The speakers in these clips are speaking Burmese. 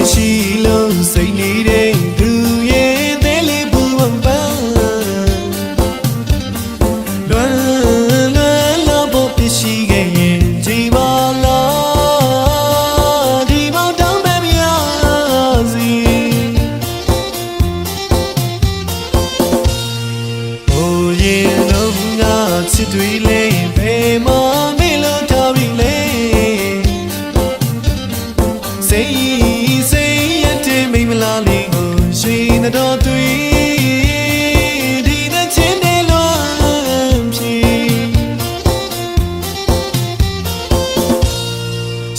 မရှိလို့စိတ်လေး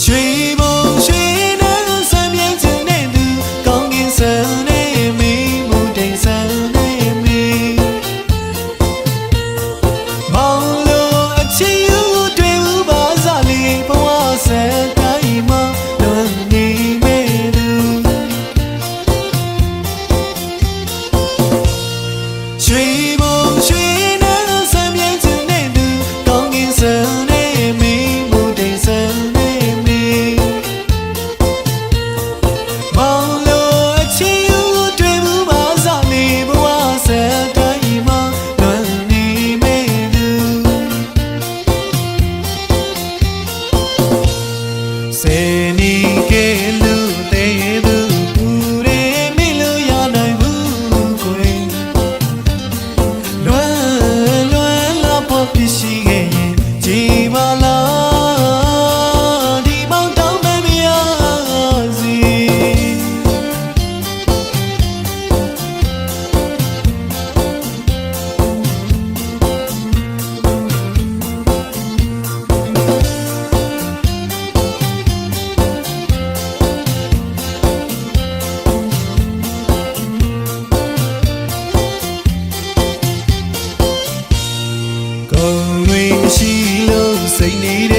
追梦。they need it.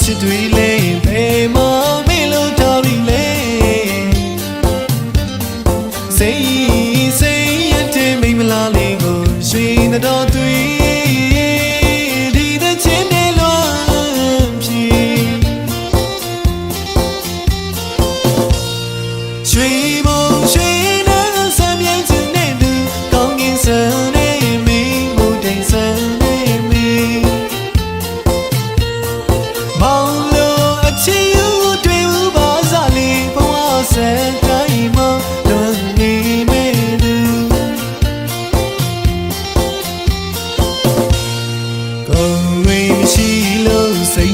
ချစ်တွေလေးပေမော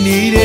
need